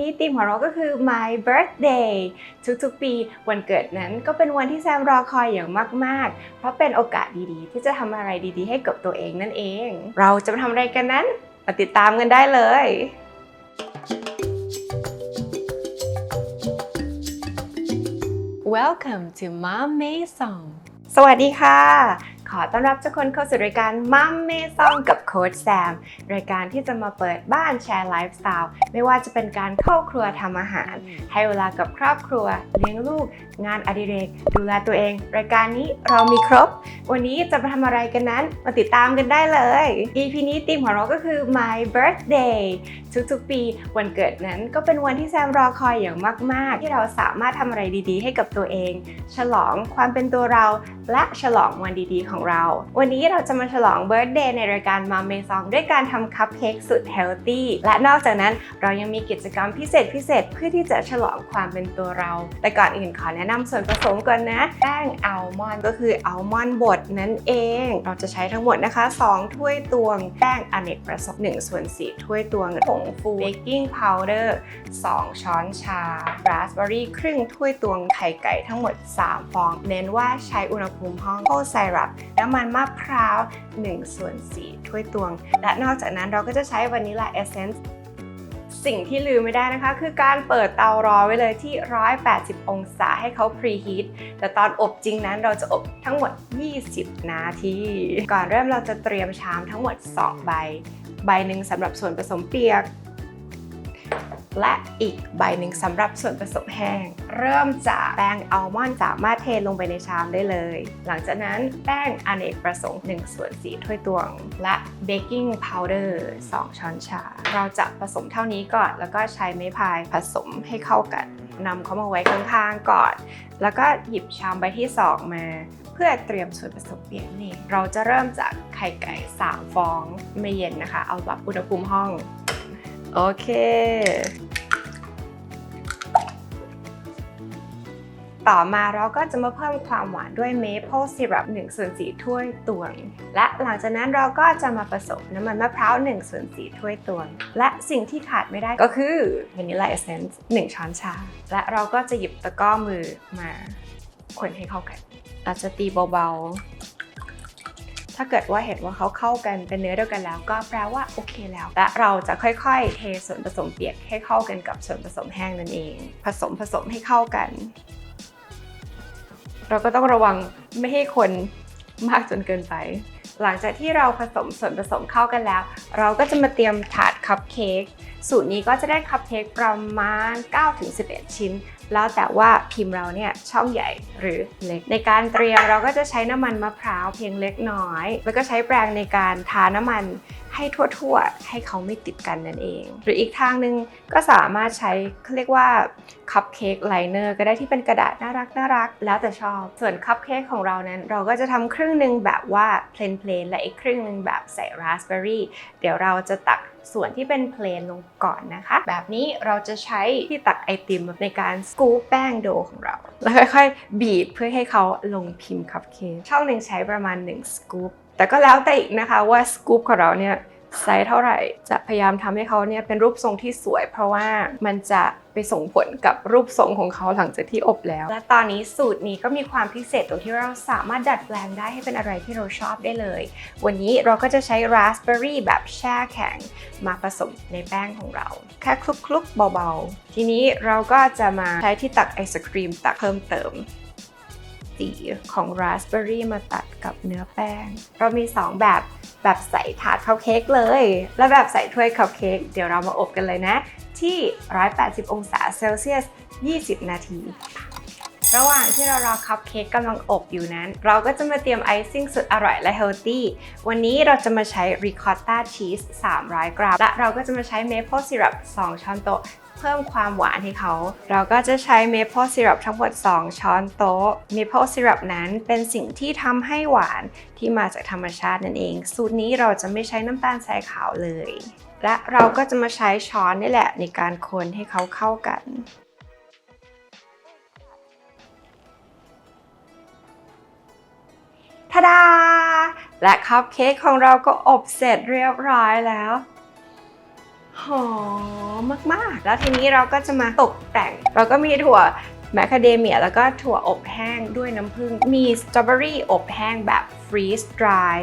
นี้ธีมของเราก็คือ my birthday ทุกๆ ปีวันเกิดนั้นก็เป็นวันที่แซมรอคอยอย่างมากๆ เพราะเป็นโอกาสดีๆ ที่จะทำอะไรดีๆ ให้กับตัวเองนั่นเอง เราจะมาทำอะไรกันนั้นมาติดตามกันได้เลย Welcome to Mom May Song สวัสดีค่ะ ขอต้อนรับทุกคนเข้าสู่รายการ Mom May Song กับโค้ชแซม รายการที่จะมาเปิดบ้านแชร์ไลฟ์สไตล์ไม่ว่าจะเป็นการเข้าครัวทำอาหาร ให้เวลากับครอบครัว เลี้ยงลูก งานอดิเรก ดูแลตัวเอง รายการนี้เรามีครบ วันนี้จะมาทำอะไรกันนั้น มาติดตามกันได้เลย EP นี้ธีมของเราก็คือ my birthday ทุกๆ ปีวันเกิดนั้นก็เป็นวันที่แซมรอคอยอย่างมาก ๆ ที่เราสามารถทำอะไรดีๆ ให้กับตัวเอง ฉลองความเป็นตัวเราและฉลองวันดีๆของเรา วันนี้เราจะมาฉลองเบิร์ d เดย์ในรายการมาเมซองด้วยการทำคัพเค้กสุดเฮลตี้และนอกจากนั้นเรายังมีกิจกรรมพิเศษพิเศษเพื่อที่จะฉลองความเป็นตัวเรา แต่ก่อนอื่นขอแนะนำส่วนผสมก่อนนะ แป้งอัลมอนด์ก็คืออัลมอนด์บดนั่นเอง เราจะใช้ทั้งหมดนะคะ 2 ถ้วยตวง แป้งอเนกประสงค์1ส่วน4ถ้วยตวงผงฟูเบกกิ้งพาวเดอร์2ช้อนชาราสเบอร์รี่ครึ่งถ้วยตวงไข่ไก่ทั้งหมด 3 ฟอง เน้นว่าใช้อุณหภูมิห้องโคไซรัปน้ำมันมะพร้าว1ส่วน4ถ้วยตวง และนอกจากนั้นเราก็จะใช้วานิลาเอเซนส์สิ่งที่ลืมไม่ได้นะคะ คือการเปิดเตารอไว้เลยที่ 180 องศาให้เขาพรีฮีทแต่ตอนอบจริงนั้นเราจะอบทั้งหมด 20 นาที ก่อนเริ่มเราจะเตรียมชามทั้งหมด 2 ใบ ใบหนึ่งสำหรับส่วนผสมเปียก และอีกใบหนึ่งสำหรับส่วนผสมแห้ง เริ่มจากแป้งอัลมอนด์สามารถเทลงไปในชามได้เลย หลังจากนั้นแป้งอเนกประสงค์1ส่วน4ถ้วยตวง และเบกกิ้งพาวเดอร์2ช้อนชา เราจะผสมเท่านี้ก่อน แล้วก็ใช้ไม้พายผสมให้เข้ากันนำเขามาไว้ข้างๆก่อน แล้วก็หยิบชามใบที่ 2 มาเพื่อเตรียมส่วนผสมเปียกนี่ เราจะเริ่มจากไข่ไก่3ฟองไม่เย็นนะคะ เอาแบบอุณหภูมิห้อง โอเค ต่อมาเราก็จะมาเพิ่มความหวานด้วยเมเปิลซีรัป1ส่วน4ถ้วยตวง และหลังจากนั้นเราก็จะมาผสมน้ำมันมะพร้าว1ส่วน4ถ้วยตวง และสิ่งที่ขาดไม่ได้ก็คือวานิลลาเอเซนส์1ช้อนชา และเราก็จะหยิบตะกร้อมือมาคนให้เข้ากันอาจจะตีเบาๆ ถ้าเกิดว่าเห็นว่าเขาเข้ากันเป็นเนื้อเดียวกันแล้ว ก็แปลว่าโอเคแล้ว และเราจะค่อยๆ เทส่วนผสมเปียกให้เข้ากันกับส่วนผสมแห้งนั่นเอง ผสมผสมให้เข้ากัน เราก็ต้องระวังไม่ให้คนมากจนเกินไป หลังจากที่เราผสมส่วนผสมเข้ากันแล้ว เราก็จะมาเตรียมถาดคัพเค้กสูตรนี้ก็จะได้คัพเค้กประมาณ 9-11 ชิ้น แล้วแต่ว่าพิมพ์เราเนี่ยช่องใหญ่หรือเล็ก ในการเตรียมเราก็จะใช้น้ำมันมะพร้าวเพียงเล็กน้อย แล้วก็ใช้แปรงในการทาน้ำมัน ให้ทั่วๆ ให้เขาไม่ติดกันนั่นเอง หรืออีกทางหนึ่งก็สามารถใช้เขาเรียกว่าคัพเค้กไลเนอร์ก็ได้ที่เป็นกระดาษน่ารักน่ารักแล้วแต่ชอบ ส่วนคัพเค้กของเรานั้น เราก็จะทำครึ่งหนึ่งแบบว่าเพลนเพลนและอีกครึ่งหนึ่งแบบใส่ราสเบอร์รี่เดี๋ยวเราจะตักส่วนที่เป็นเพลนลงก่อนนะคะ แบบนี้เราจะใช้ที่ตักไอติมในการสกู๊ปแป้งโดของเรา แล้วค่อยๆ บีบเพื่อให้เขาลงพิมพ์คัพเค้กช่องหนึ่งใช้ประมาณ 1 สกู๊ป แต่ก็แล้วแต่อีกนะคะว่าสกู๊ปของเราเนี่ยไซส์เท่าไหร่จะพยายามทำให้เขาเนี่ยเป็นรูปทรงที่สวย เพราะว่ามันจะไปส่งผลกับรูปทรงของเขาหลังจากที่อบแล้ว และตอนนี้สูตรนี้ก็มีความพิเศษตรงที่เราสามารถดัดแปลงได้ให้เป็นอะไรที่เราชอบได้เลย วันนี้เราก็จะใช้ราสเบอร์รี่แบบแช่แข็งมาผสมในแป้งของเรา แค่คลุกๆเบาๆ ทีนี้เราก็จะมาใช้ที่ตักไอศครีมตักเพิ่มเติม สีของราสเบอร์รี่มาตัดกับเนื้อแป้ง เรามี 2 แบบแบบใส่ถาดคัพเค้กเลย และแบบใส่ถ้วยคัพเค้กเดี๋ยวเรามาอบกันเลยนะ ที่ 180 องศาเซลเซียส 20 นาทีระหว่างที่เรารอคัพเค้กกำลังอบอยู่นั้น เราก็จะมาเตรียมไอซิ่งสุดอร่อยและเฮลตี้ วันนี้เราจะมาใช้ริคอตตาชีส 300 กรัม และเราก็จะมาใช้เมเปิลซีรัป 2 ช้อนโต๊ะ เพิ่มความหวานให้เขา เราก็จะใช้เมเปิลซีรัปทั้งหมด 2 ช้อนโต๊ะ เมเปิลซีรัปนั้นเป็นสิ่งที่ทำให้หวานที่มาจากธรรมชาตินั่นเอง สูตรนี้เราจะไม่ใช้น้ำตาลทรายขาวเลย และเราก็จะมาใช้ช้อนนี่แหละในการคนให้เขาเข้ากันทาดา และคัพเค้กของเราก็อบเสร็จเรียบร้อยแล้ว มมากๆ แล้วทีนี้เราก็จะมาตกแต่ง เราก็มีถั่วแมคคาเดเมียแล้วก็ถั่วอบแห้งด้วยน้ำผึ้ง มีสตรอเบอรี่อบแห้งแบบฟรีสดราย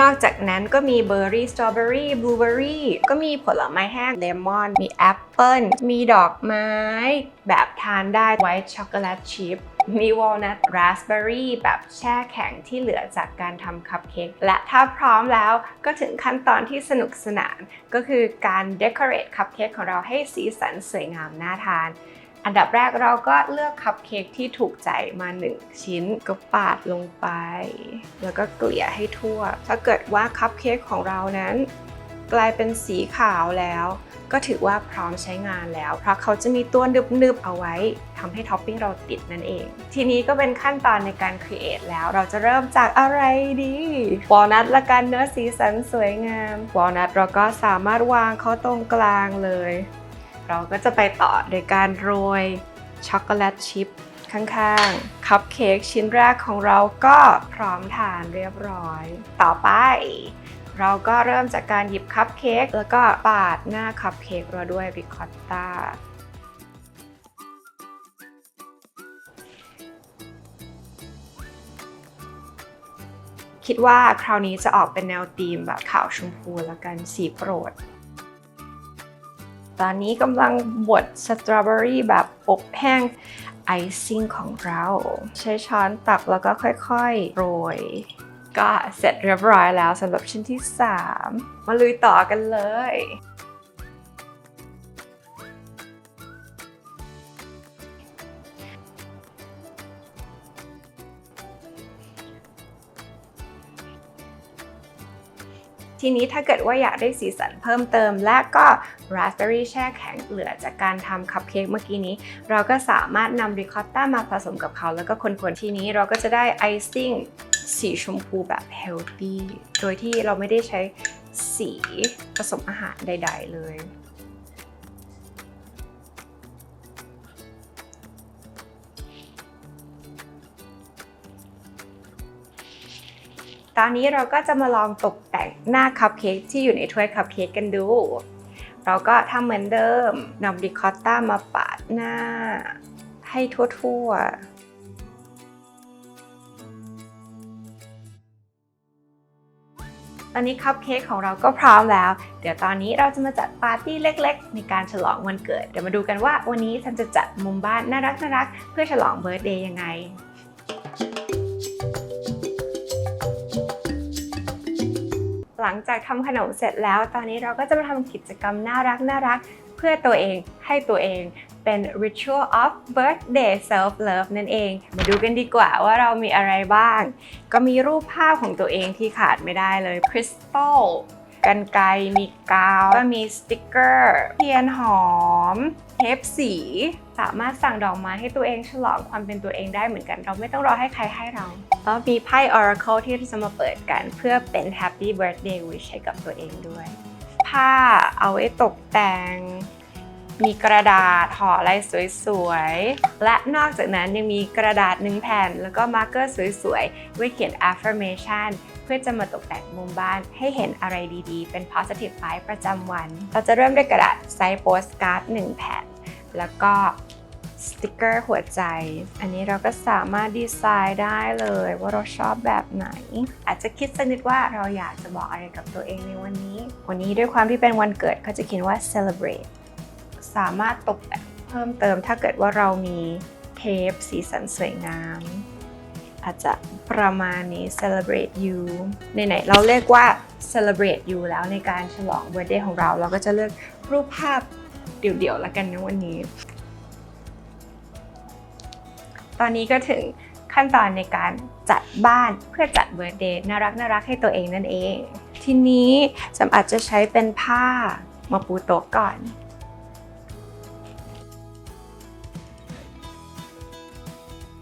นอกจากนั้นก็มีเบอร์รี่สตรอเบอรี่บลูเบอรี่ก็มีผลไม้แห้งเลมอน มีแอปเปิลมีดอกไม้ แบบทานได้ไวท์ช็อกโกแลตชิพ มีวอลนัทราสเบอร์รี่แบบแช่แข็งที่เหลือจากการทำคัพเค้กและถ้าพร้อมแล้วก็ถึงขั้นตอนที่สนุกสนาน ก็คือการเด o อเรทคัพเค้กของเราให้สีสันสวยงามน่าทาน อันดับแรกเราก็เลือกคัพเค้กที่ถูกใจมา 1 ชิ้นก็ปาดลงไป แล้วก็เกลี่ยให้ทั่ว ถ้าเกิดว่าคัพเค้กของเรานั้น กลายเป็นสีขาวแล้ว ก็ถือว่าพร้อมใช้งานแล้ว เพราะเขาจะมีตัวนึบๆเอาไว้ทำให้ท็อปปิ้งเราติดนั่นเอง ทีนี้ก็เป็นขั้นตอนในการครีเอทแล้วเราจะเริ่มจากอะไรดีวอลนัทละกันเนื้อสีสันสวยงามวอลนัทเราก็สามารถวางเขาตรงกลางเลย เราก็จะไปต่อโดยการโรยช็อกโกแลตชิพข้างๆ คัพเค้กชิ้นแรกของเราก็พร้อมทานเรียบร้อย ต่อไป เราก็เริ่มจากการหยิบคัพเค้กแล้วก็ปาดหน้าคัพเค้กเราด้วยริคอตตาคิดว่าคราวนี้จะออกเป็นแนวธีมแบบขาวชมพูแล้วกันสีโปรด ตอนนี้กำลังบดสตรอเบอรี่แบบอบแห้งไอซิ่งของเรา ใช้ช้อนตักแล้วก็ค่อยๆ โรย ก็เสร็จเรียบร้อยแล้วสำหรับชิ้นที่ 3 มาลุยต่อกันเลยทีนี้ถ้าเกิดว่าอยากได้สีสันเพิ่มเติม และก็ราสเบอรี่แช่แข็งเหลือจากการทำคัพเค้กเมื่อกี้นี้ เราก็สามารถนำริคอตต้ามาผสมกับเขา แล้วก็คนๆทีนี้เราก็จะได้ไอซิ่ง สีชมพูแบบเฮลตี้โดยที่เราไม่ได้ใช้สีผสมอาหารใด ๆ เลยตอนนี้เราก็จะมาลองตกแต่งหน้าคัพเค้กที่อยู่ในถ้วยคัพเค้กกันดู เราก็ทำเหมือนเดิมนำริคอตต้ามาปาดหน้าให้ทั่วๆ ตอนนี้คัพเค้กของเราก็พร้อมแล้ว เดี๋ยวตอนนี้เราจะมาจัดปาร์ตี้เล็ก ๆ ในการฉลองวันเกิด เดี๋ยวมาดูกันว่าวันนี้ฉันจะจัดมุมบ้านน่ารักน่ารักๆเพื่อฉลองเบิร์ธเดย์ยังไงหลังจากทำขนมเสร็จแล้ว ตอนนี้เราก็จะมาทำกิจกรรมน่ารักน่ารักเพื่อตัวเองให้ตัวเอง เป็น ritual of birthday self love นั่นเอง มาดูกันดีกว่าว่าเรามีอะไรบ้าง ก็มีรูปภาพของตัวเองที่ขาดไม่ได้เลยคริสตัลกันไกรมีกาว ก็มีสติกเกอร์ เทียนหอม เทปสี สามารถสั่งดอกไม้ให้ตัวเองฉลองความเป็นตัวเองได้เหมือนกัน เราไม่ต้องรอให้ใครให้เรา แล้วมีไพ่ Oracle ที่จะมาเปิดกันเพื่อเป็น Happy Birthday Wish ให้กับตัวเองด้วย ผ้าเอาไว้ตกแต่ง มีกระดาษห่ออะไรสวยๆ และนอกจากนั้นยังมีกระดาษหนึ่งแผ่น แล้วก็มาร์กเกอร์สวยๆ ไว้เขียน affirmation เพื่อจะมาตกแต่งมุมบ้านให้เห็นอะไรดีๆ เป็น positive vibe ประจำวัน เราจะเริ่มด้วยกระดาษไซส์โปสการ์ด1แผ่น แล้วก็สติกเกอร์หัวใจ อันนี้เราก็สามารถดีไซน์ได้เลยว่าเราชอบแบบไหน อาจจะคิดสักนิดว่าเราอยากจะบอกอะไรกับตัวเองในวันนี้ วันนี้ด้วยความที่เป็นวันเกิดเขาจะเขียนว่า celebrate สามารถตกแต่งเพิ่มเติมถ้าเกิดว่าเรามีเทปสีสันสวยงาม อาจจะประมาณนี้ celebrate you ไหนๆเราเรียกว่า celebrate you แล้วในการฉลอง birthday ของเรา เราก็จะเลือกรูปภาพเดี่ยวๆแล้วกันในวันนี้ ตอนนี้ก็ถึงขั้นตอนในการจัดบ้านเพื่อจัดเบิร์ d เดย์น่ารักน่ารักให้ตัวเองนั่นเอง ทีนี้จำอาจจะใช้เป็นผ้ามาปูโต๊ะก่อน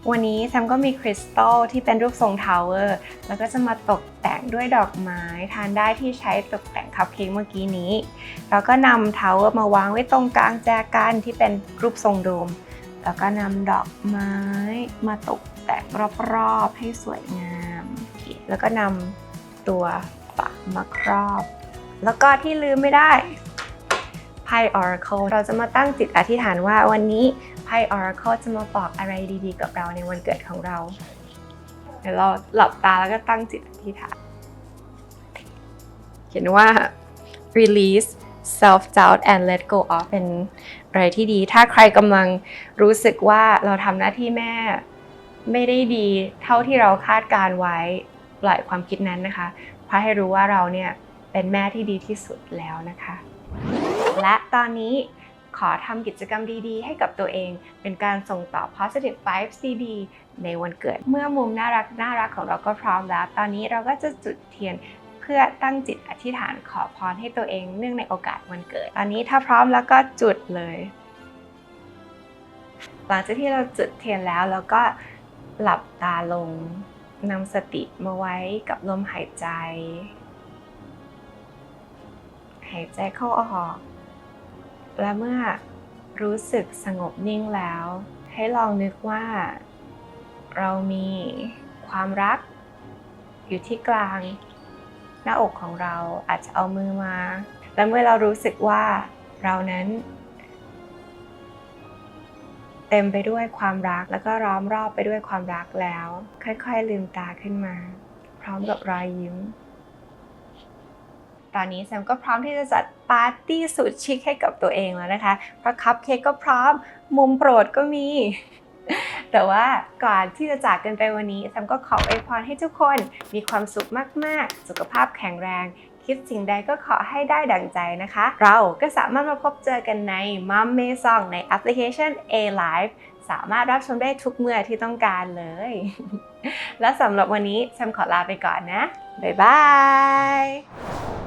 วันนี้แซมก็มีคริสตัลที่เป็นรูปทรงทาวเวอร์แล้วก็จะมาตกแต่งด้วยดอกไม้ทานได้ที่ใช้ตกแต่งคัพเค้กเมื่อกี้นี้ แล้วก็นำทาวเวอร์มาวางไว้ตรงกลางแจกันที่เป็นรูปทรงโดม แล้วก็นำดอกไม้มาตกแต่งรอบๆให้สวยงาม แล้วก็นำตัวฝักมาครอบ แล้วก็ที่ลืมไม่ได้พพ่ Oracle เราจะมาตั้งจิตอธิษฐานว่าวันนี้ ไพ่ Oracle จะมาบอกอะไรดีๆ กับเราในวันเกิดของเรา เดี๋ยวเราหลับตาแล้วก็ตั้งจิตอธิษฐานเขียนว่า release self doubt and let go of เป็นอะไรที่ดี ถ้าใครกำลังรู้สึกว่าเราทำหน้าที่แม่ไม่ได้ดีเท่าที่เราคาดการไว้ปล่อยความคิดนั้นนะคะเพราะให้รู้ว่าเราเนี่ยเป็นแม่ที่ดีที่สุดแล้วนะคะ และตอนนี้ ขอทำกิจกรรมดีๆ ให้กับตัวเอง เป็นการส่งต่อ positive vibes ดีๆ ในวันเกิด เมื่อมุมน่ารักน่ารักของเราก็พร้อมแล้ว ตอนนี้เราก็จะจุดเทียนเพื่อตั้งจิตอธิษฐานขอพรให้ตัวเองเนื่องในโอกาสวันเกิด ตอนนี้ถ้าพร้อมแล้วก็จุดเลย หลังจากที่เราจุดเทียนแล้วเราก็หลับตาลงนำสติมาไว้กับลมหายใจ หายใจเข้าออก และเมื่อรู้สึกสงบนิ่งแล้ว ให้ลองนึกว่า เรามีความรัก อยู่ที่กลาง หน้าอกของเราอาจจะเอามือมา และเมื่อเรารู้สึกว่าเรานั้น เต็มไปด้วยความรักแล้วก็ล้อมรอบไปด้วยความรักแล้ว ค่อยๆลืมตาขึ้นมา พร้อมกับรอยยิ้ม ตอนนี้แซมก็พร้อมที่จะจัดปาร์ตี้สุดชิคให้กับตัวเองแล้วนะคะเพราะคัพเค้กก็พร้อม มุมโปรดก็มี แต่ว่าก่อนที่จะจากกันไปวันนี้แซมก็ขออวยพรให้ทุกคนมีความสุขมาก ๆ สุขภาพแข็งแรงคิดสิ่งใดก็ขอให้ได้ดังใจนะคะ เราก็สามารถมาพบเจอกันใน Mom m a y Song ในแอปพลิเคชัน A Live สามารถรับชมได้ทุกเมื่อที่ต้องการเลย และสำหรับวันนี้แซมขอลาไปก่อนนะ บ๊ายบาย